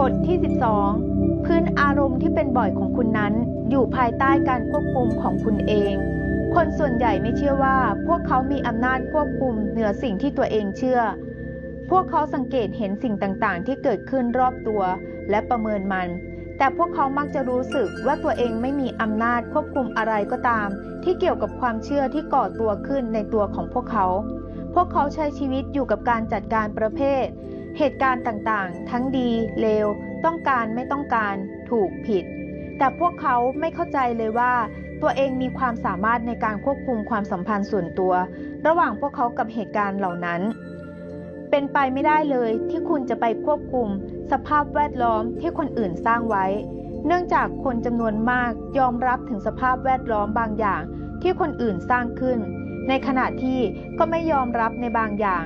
บทที่ 12 พื้นอารมณ์ที่เป็นบ่อยของคุณนั้น อยู่ภายใต้การควบคุมของคุณเอง คนส่วนใหญ่ไม่เชื่อว่า พวกเขามีอำนาจควบคุมเหนือสิ่งที่ตัวเองเชื่อ พวกเขาสังเกตเห็นสิ่งต่างๆ ที่เกิดขึ้นรอบตัวและประเมินมัน แต่พวกเขามักจะรู้สึกว่าตัวเองไม่มีอำนาจควบคุมอะไรก็ตาม ที่เกี่ยวกับความเชื่อที่ก่อตัวขึ้นในตัวของพวกเขา พวกเขาใช้ชีวิตอยู่กับการจัดการประเภท เหตุการณ์ต่างๆ ทั้งดีเลว ต้องการไม่ต้องการถูกผิด แต่พวกเขาไม่เข้าใจเลยว่า ตัวเองมีความสามารถในการควบคุมความสัมพันธ์ส่วนตัว ระหว่างพวกเขากับเหตุการณ์เหล่านั้น เป็นไปไม่ได้เลยที่คุณจะไปควบคุม สภาพแวดล้อมที่คนอื่นสร้างไว้ เนื่องจากคนจำนวนมากยอมรับถึงสภาพแวดล้อมบางอย่างที่คนอื่นสร้างขึ้น ในขณะที่ก็ไม่ยอมรับในบางอย่าง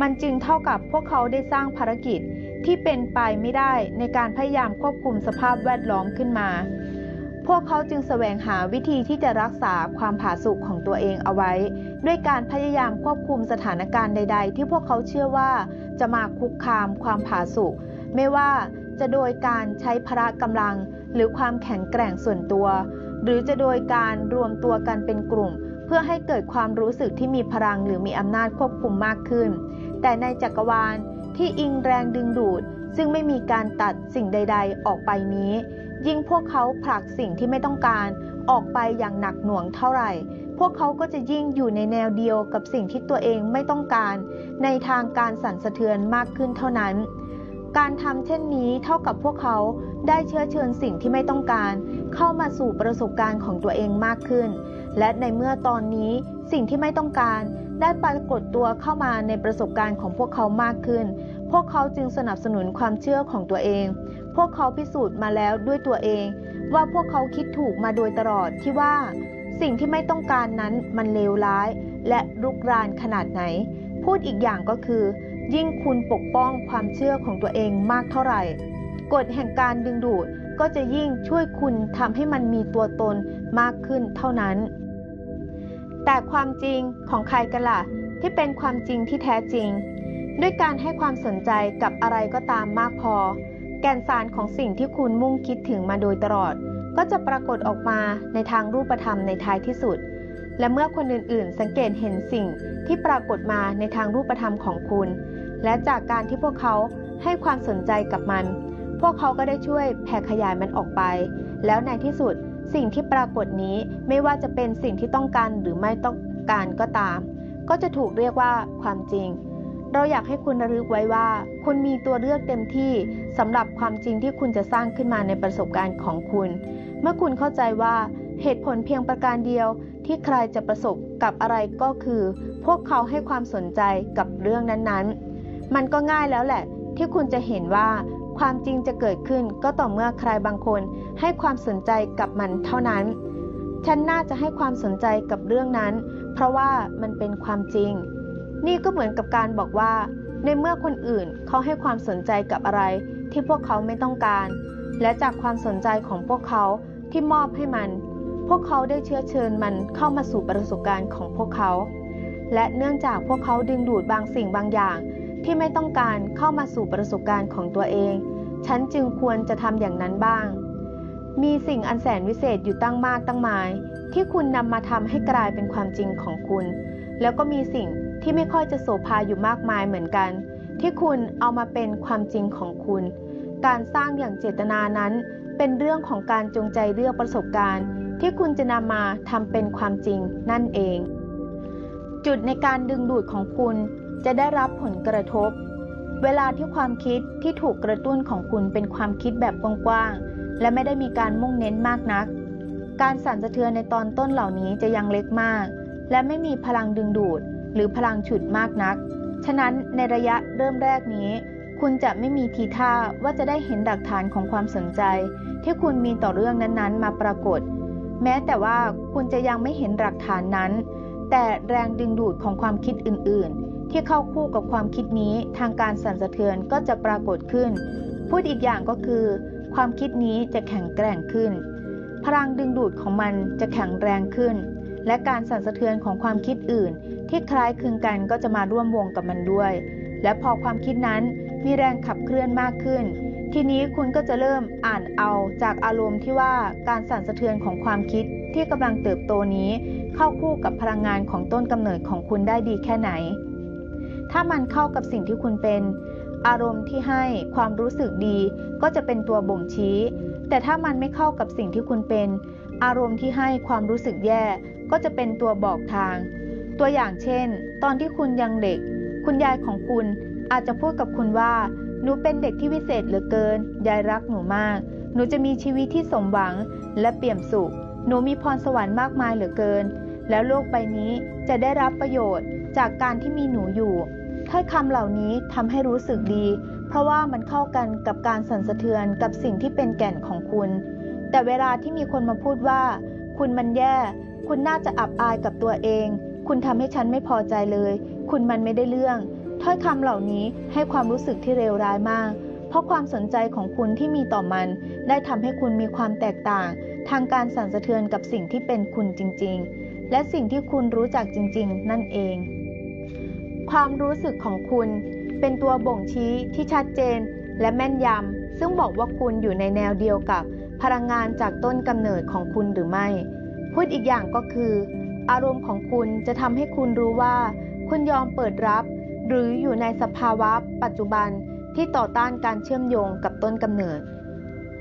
มันจึงเท่ากับพวกเขาได้สร้างภารกิจที่เป็นไปไม่ได้ในการพยายามควบคุมสภาพแวดล้อมขึ้นมา พวกเขาจึงแสวงหาวิธีที่จะรักษาความผาสุกของตัวเองเอาไว้ ด้วยการพยายามควบคุมสถานการณ์ใด ๆ ที่พวกเขาเชื่อว่าจะมาคุกคามความผาสุกไม่ว่าจะโดยการใช้พละกำลัง หรือความแข็งแกร่งส่วนตัว หรือจะโดยการรวมตัวกันเป็นกลุ่ม เพื่อให้เกิดความรู้สึกที่มีพลังหรือมีอำนาจควบคุมมากขึ้น แต่ในจักรวาลที่อิงแรงดึงดูด ซึ่งไม่มีการตัดสิ่งใด ๆ ออกไปนี้ ยิ่งพวกเขาผลักสิ่งที่ไม่ต้องการออกไปอย่างหนักหน่วงเท่าไหร่ พวกเขาก็จะยิ่งอยู่ในแนวเดียวกับสิ่งที่ตัวเองไม่ต้องการ ในทางการสั่นสะเทือนมากขึ้นเท่านั้น การทำเช่นนี้เท่ากับพวกเขาได้เชื้อเชิญสิ่งที่ไม่ต้องการ เข้ามาสู่ประสบการณ์ของตัวเองมากขึ้น และในเมื่อตอนนี้สิ่งที่ไม่ต้องการ ได้ปรากฏตัวเข้ามาในประสบการณ์ของพวกเขามากขึ้น พวกเขาจึงสนับสนุนความเชื่อของตัวเอง พวกเขาพิสูจน์มาแล้วด้วยตัวเอง ว่าพวกเขาคิดถูกมาโดยตลอดที่ว่า สิ่งที่ไม่ต้องการนั้นมันเลวร้าย และรุกรานขนาดไหน พูดอีกอย่างก็คือ ยิ่งคุณปกป้องความเชื่อของตัวเองมากเท่าไหร่ กฎแห่งการดึงดูดก็จะยิ่งช่วยคุณทำให้มันมีตัวตนมากขึ้นเท่านั้น แต่ความจริงของใครกันล่ะ ที่เป็นความจริงที่แท้จริง ด้วยการให้ความสนใจกับอะไรก็ตามมากพอ แก่นสารของสิ่งที่คุณมุ่งคิดถึงมาโดยตลอด ก็จะปรากฏออกมาในทางรูปธรรมในท้ายที่สุด และเมื่อคนอื่นๆ สังเกตเห็นสิ่งที่ปรากฏมาในทางรูปธรรมของคุณ และจากการที่พวกเขาให้ความสนใจกับมัน พวกเขาก็ได้ช่วยแผ่ขยายมันออกไป แล้วในที่สุด สิ่งที่ปรากฏนี้ไม่ว่าจะเป็นสิ่งที่ต้องการหรือไม่ต้องการก็ตาม ก็จะถูกเรียกว่าความจริง เราอยากให้คุณระลึกไว้ว่า คุณมีตัวเลือกเต็มที่สำหรับความจริงที่คุณจะสร้างขึ้นมาในประสบการณ์ของคุณ เมื่อคุณเข้าใจว่าเหตุผลเพียงประการเดียวที่ใครจะประสบกับอะไรก็คือ พวกเขาให้ความสนใจกับเรื่องนั้นๆ มันก็ง่ายแล้วแหละ ที่คุณจะเห็นว่า ความจริงจะเกิดขึ้นก็ต่อเมื่อใครบางคนให้ความสนใจกับมันเท่านั้น ฉันน่าจะให้ความสนใจกับเรื่องนั้น เพราะว่ามันเป็นความจริง นี่ก็เหมือนกับการบอกว่า ในเมื่อคนอื่นเขาให้ความสนใจกับอะไร ที่พวกเขาไม่ต้องการ และจากความสนใจของพวกเขาที่มอบให้มัน พวกเขาได้เชื้อเชิญมันเข้ามาสู่ประสบการณ์ของพวกเขา และเนื่องจากพวกเขาดึงดูดบางสิ่งบางอย่าง ที่ไม่ต้องการเข้ามาสู่ประสบการณ์ของตัวเอง ฉันจึงควรจะทำอย่างนั้นบ้าง มีสิ่งอันแสนวิเศษอยู่ตั้งมากตั้งมาย ที่คุณนำมาทำให้กลายเป็นความจริงของคุณ แล้วก็มีสิ่งที่ไม่ค่อยจะโสภาอยู่มากมายเหมือนกัน ที่คุณเอามาเป็นความจริงของคุณ การสร้างอย่างเจตนานั้น เป็นเรื่องของการจงใจเลือกประสบการณ์ ที่คุณจะนำมาทำเป็นความจริงนั่นเอง จุดในการดึงดูดของคุณ จะได้รับผลกระทบ เวลาที่ความคิดที่ถูกกระตุ้นของคุณเป็นความคิดแบบกว้างๆ และไม่ได้มีการมุ่งเน้นมากนัก การสั่นสะเทือนในตอนต้นเหล่านี้จะยังเล็กมาก และไม่มีพลังดึงดูด หรือพลังฉุดมากนัก ฉะนั้นในระยะเริ่มแรกนี้ คุณจะไม่มีทีท่าว่าจะได้เห็นหลักฐานของความสนใจ ที่คุณมีต่อเรื่องนั้นๆ มาปรากฏ แม้แต่ว่าคุณจะยังไม่เห็นหลักฐานนั้น แต่แรงดึงดูดของความคิดอื่นๆ ที่เข้าคู่กับความคิดนี้ทางการสั่นสะเทือนก็จะปรากฏขึ้น พูดอีกอย่างก็คือ ความคิดนี้จะแข็งแกร่งขึ้น พลังดึงดูดของมันจะแข็งแรงขึ้น และการสั่นสะเทือนของความคิดอื่น ที่คล้ายคลึงกันก็จะมาร่วมวงกับมันด้วย และพอความคิดนั้นมีแรงขับเคลื่อนมากขึ้น ทีนี้คุณก็จะเริ่มอ่านเอาจากอารมณ์ที่ว่าการสั่นสะเทือนของความคิดที่กำลังเติบโตนี้ เข้าคู่กับพลังงานของต้นกำเนิดของคุณได้ดีแค่ไหน ถ้ามันเข้ากับสิ่งที่คุณเป็น อารมณ์ที่ให้ความรู้สึกดี ก็จะเป็นตัวบ่งชี้ แต่ถ้ามันไม่เข้ากับสิ่งที่คุณเป็น อารมณ์ที่ให้ความรู้สึกแย่ ก็จะเป็นตัวบอกทาง ตัวอย่างเช่น ตอนที่คุณยังเด็ก คุณยายของคุณอาจจะพูดกับคุณว่า หนูเป็นเด็กที่วิเศษเหลือเกิน ยายรักหนูมาก หนูจะมีชีวิตที่สมหวังและเปี่ยมสุข หนูมีพรสวรรค์มากมายเหลือเกิน แล้วโลกใบนี้จะได้รับประโยชน์จากการที่มีหนูอยู่ถ้อยคำเหล่านี้ทำให้รู้สึกดี เพราะว่ามันเข้ากันกับการสั่นสะเทือนกับสิ่งที่เป็นแก่นของคุณ แต่เวลาที่มีคนมาพูดว่า คุณมันแย่ คุณน่าจะอับอายกับตัวเอง คุณทำให้ฉันไม่พอใจเลย คุณมันไม่ได้เรื่อง ถ้อยคำเหล่านี้ให้ความรู้สึกที่เลวร้ายมาก เพราะความสนใจของคุณที่มีต่อมัน ได้ทำให้คุณมีความแตกต่าง ทางการสั่นสะเทือนกับสิ่งที่เป็นคุณจริง ๆ และสิ่งที่คุณรู้จักจริง ๆ นั่นเอง ความรู้สึกของคุณเป็นตัวบ่งชี้ที่ชัดเจนและแม่นยำซึ่งบอกว่าคุณอยู่ในแนวเดียวกับพลังงานจากต้นกำเนิดของคุณหรือไม่ พูดอีกอย่างก็คือ อารมณ์ของคุณจะทำให้คุณรู้ว่า คุณยอมเปิดรับ หรืออยู่ในสภาวะปัจจุบันที่ต่อต้านการเชื่อมโยงกับต้นกำเนิด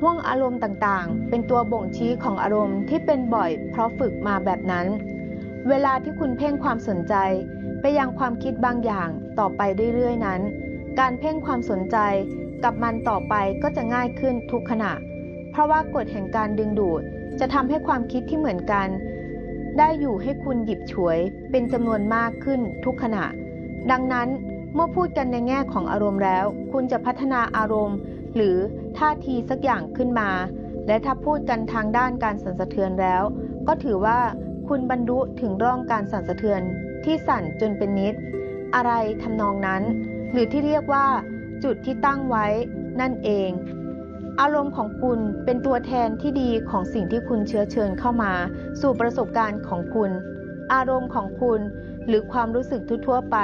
ห่วงอารมณ์ต่างๆ เป็นตัวบ่งชี้ของอารมณ์ที่เป็นบ่อยเพราะฝึกมาแบบนั้น เวลาที่คุณเพ่งความสนใจ ไปยังความคิดบางอย่างต่อไปเรื่อยๆนั้น การเพ่งความสนใจกับมันต่อไปก็จะง่ายขึ้นทุกขณะ เพราะว่ากฎแห่งการดึงดูดจะทำให้ความคิดที่เหมือนกัน ได้อยู่ให้คุณหยิบฉวยเป็นจำนวนมากขึ้นทุกขณะ ดังนั้นเมื่อพูดกันในแง่ของอารมณ์แล้ว คุณจะพัฒนาอารมณ์ หรือท่าทีสักอย่างขึ้นมา และถ้าพูดกันทางด้านการสั่นสะเทือนแล้ว ก็ถือว่า คุณบรรลุถึงร่องการสั่นสะเทือนที่สั่นจนเป็นนิด อะไรทำนองนั้น หรือที่เรียกว่าจุดที่ตั้งไว้นั่นเอง อารมณ์ของคุณเป็นตัวแทนที่ดีของสิ่งที่คุณเชื้อเชิญเข้ามา สู่ประสบการณ์ของคุณ อารมณ์ของคุณหรือความรู้สึกทั่วไป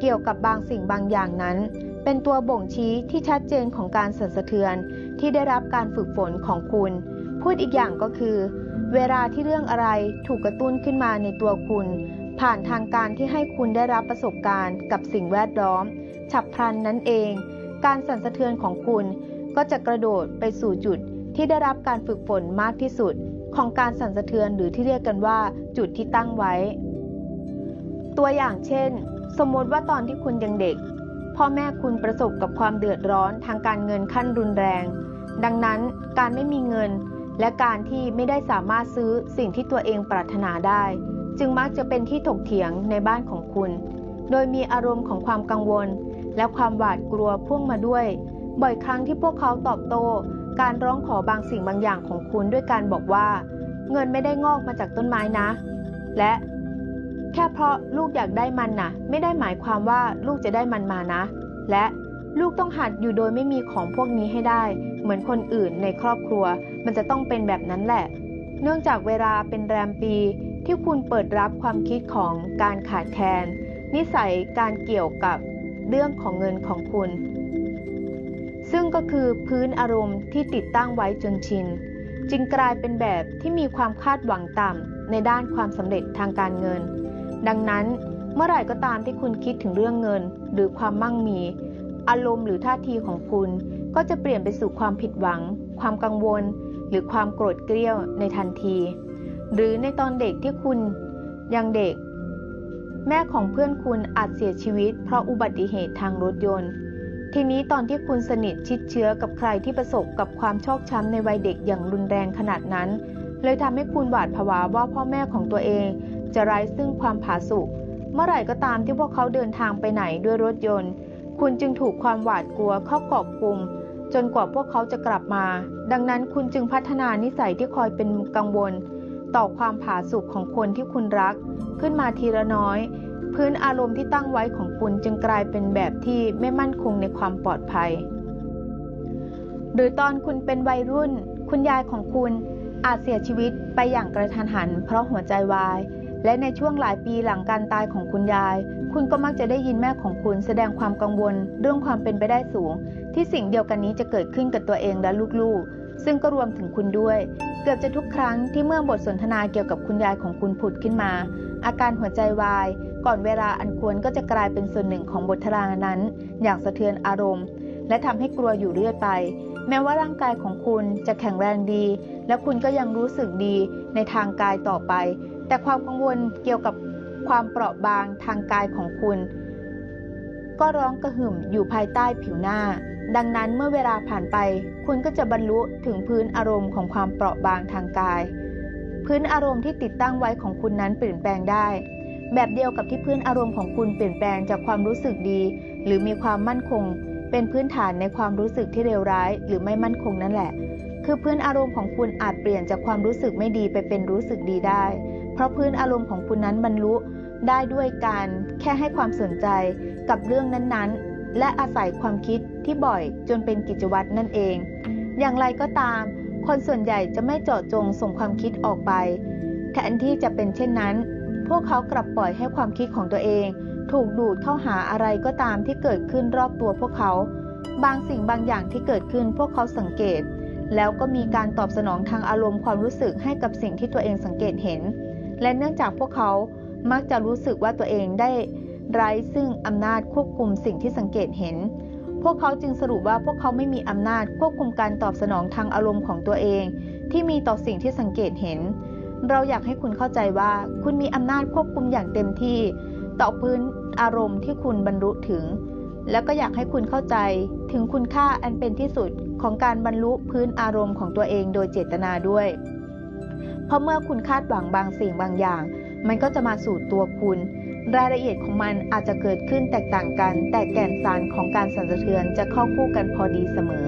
เกี่ยวกับบางสิ่งบางอย่างนั้น เป็นตัวบ่งชี้ที่ชัดเจนของการสั่นสะเทือนที่ได้รับการฝึกฝนของคุณ พูดอีกอย่างก็คือ เวลาที่เรื่องอะไรถูกกระตุ้นขึ้นมาในตัวคุณ ผ่านทางการที่ให้คุณได้รับประสบการณ์กับสิ่งแวดล้อม ฉับพลันนั่นเอง การสั่นสะเทือนของคุณ ก็จะกระโดดไปสู่จุดที่ได้รับการฝึกฝนมากที่สุด ของการสั่นสะเทือนหรือที่เรียกกันว่าจุดที่ตั้งไว้ ตัวอย่างเช่น สมมติว่าตอนที่คุณยังเด็ก พ่อแม่คุณประสบกับความเดือดร้อนทางการเงินขั้นรุนแรงดังนั้นการไม่มีเงิน และการที่ไม่ได้สามารถซื้อสิ่งที่ตัวเองปรารถนาได้ จึงมักจะเป็นที่ถกเถียงในบ้านของคุณ โดยมีอารมณ์ของความกังวล และความหวาดกลัวพ่วงมาด้วย บ่อยครั้งที่พวกเขาตอบโต้การร้องขอบางสิ่งบางอย่างของคุณด้วยการบอกว่า เงินไม่ได้งอกมาจากต้นไม้นะ และแค่เพราะลูกอยากได้มันนะไม่ได้หมายความว่าลูกจะได้มันมานะ และ ลูกต้องหัดอยู่โดยไม่มีของพวกนี้ให้ได้ เหมือนคนอื่นในครอบครัว มันจะต้องเป็นแบบนั้นแหละ เนื่องจากเวลาเป็นแรมปีที่คุณเปิดรับความคิดของการขาดแคลนนิสัยการเกี่ยวกับเรื่องของเงินของคุณ ซึ่งก็คือพื้นอารมณ์ที่ติดตั้งไว้จนชิน จึงกลายเป็นแบบที่มีความคาดหวังต่ำในด้านความสำเร็จทางการเงิน ดังนั้นเมื่อไหร่ก็ตามที่คุณคิดถึงเรื่องเงิน หรือความมั่งมี อารมณ์หรือท่าทีของคุณก็จะเปลี่ยนไปสู่ความผิดหวัง ความกังวล หรือความโกรธเกรี้ยวในทันที หรือในตอนเด็กที่คุณยังเด็ก แม่ของเพื่อนคุณอาจเสียชีวิต เพราะอุบัติเหตุทางรถยนต์ ทีนี้ตอนที่คุณสนิทชิดเชื้อกับใครที่ประสบกับความชอกช้ำในวัยเด็กอย่างรุนแรงขนาดนั้น เลยทำให้คุณหวาดผวาว่าพ่อแม่ของตัวเองจะไร้ซึ่งความผาสุกเมื่อไหร่ก็ตามที่พวกเขาเดินทางไปไหนด้วยรถยนต์ คุณจึงถูกความหวาดกลัวเข้ากอบกลุ่มจนกว่าพวกเขาจะกลับมา ดังนั้นคุณจึงพัฒนานิสัยที่คอยเป็นกังวล ต่อความผาสุกของคนที่คุณรัก ขึ้นมาทีละน้อย พื้นอารมณ์ที่ตั้งไว้ของคุณจึงกลายเป็นแบบที่ไม่มั่นคงในความปลอดภัย หรือตอนคุณเป็นวัยรุ่น คุณยายของคุณอาจเสียชีวิตไปอย่างกระทันหัน เพราะหัวใจวาย และในช่วงหลายปีหลังการตายของคุณยาย คุณก็มักจะได้ยินแม่ของคุณแสดงความกังวล เรื่องความเป็นไปได้สูง ที่สิ่งเดียวกันนี้จะเกิดขึ้นกับตัวเองและลูกๆ ซึ่งก็รวมถึงคุณด้วย เกือบจะทุกครั้งที่เมื่อบทสนทนาเกี่ยวกับคุณยายของคุณผุดขึ้นมา อาการหัวใจวาย ก่อนเวลาอันควรก็จะกลายเป็นส่วนหนึ่งของบททรานั้น อย่างสะเทือนอารมณ์ และทำให้กลัวอยู่เรื่อยไป แม้ว่าร่างกายของคุณจะแข็งแรงดี และคุณก็ยังรู้สึกดีในทางกายต่อไป แต่ความกังวลเกี่ยวกับความเปราะบางทางกายของคุณ ก็ร้องกระหึ่มอยู่ภายใต้ผิวหน้า ดังนั้นเมื่อเวลาผ่านไป คุณก็จะบรรลุถึงพื้นอารมณ์ของความเปราะบางทางกาย พื้นอารมณ์ที่ติดตั้งไว้ของคุณนั้นเปลี่ยนแปลงได้ แบบเดียวกับที่พื้นอารมณ์ของคุณเปลี่ยนแปลงจากความรู้สึกดี หรือมีความมั่นคง เป็นพื้นฐานในความรู้สึกที่เลวร้าย หรือไม่มั่นคงนั่นแหละ คือพื้นอารมณ์ของคุณอาจเปลี่ยนจากความรู้สึกไม่ดีไปเป็นรู้สึกดีได้ เพราะพื้นอารมณ์ของคุณนั้นบรรลุได้ด้วยการแค่ให้ความสนใจกับเรื่องนั้นๆ และอาศัยความคิดที่บ่อยจนเป็นกิจวัตรนั่นเอง อย่างไรก็ตาม คนส่วนใหญ่จะไม่เจาะจงส่งความคิดออกไป แทนที่จะเป็นเช่นนั้น พวกเขากลับปล่อยให้ความคิดของตัวเอง ถูกดูดเข้าหาอะไรก็ตามที่เกิดขึ้นรอบตัวพวกเขา บางสิ่งบางอย่างที่เกิดขึ้นพวกเขาสังเกต แล้วก็มีการตอบสนองทางอารมณ์ความรู้สึกให้กับสิ่งที่ตัวเองสังเกตเห็น และเนื่องจากพวกเขามักจะรู้สึกว่าตัวเองได้ไร้ซึ่งอำนาจควบคุมสิ่งที่สังเกตเห็น พวกเขาจึงสรุปว่าพวกเขาไม่มีอำนาจควบคุมการตอบสนองทางอารมณ์ของตัวเอง ที่มีต่อสิ่งที่สังเกตเห็น เราอยากให้คุณเข้าใจว่า คุณมีอำนาจควบคุมอย่างเต็มที่ ต่อพื้นอารมณ์ที่คุณบรรลุถึง แล้วก็อยากให้คุณเข้าใจถึงคุณค่าอันเป็นที่สุดของการบรรลุพื้นอารมณ์ของตัวเองโดยเจตนาด้วย เพราะเมื่อคุณคาดหวังบางสิ่งบางอย่าง มันก็จะมาสู่ตัวคุณ รายละเอียดของมันอาจจะเกิดขึ้นแตกต่างกัน แต่แก่นสารของการสั่นสะเทือนจะเข้าคู่กันพอดีเสมอ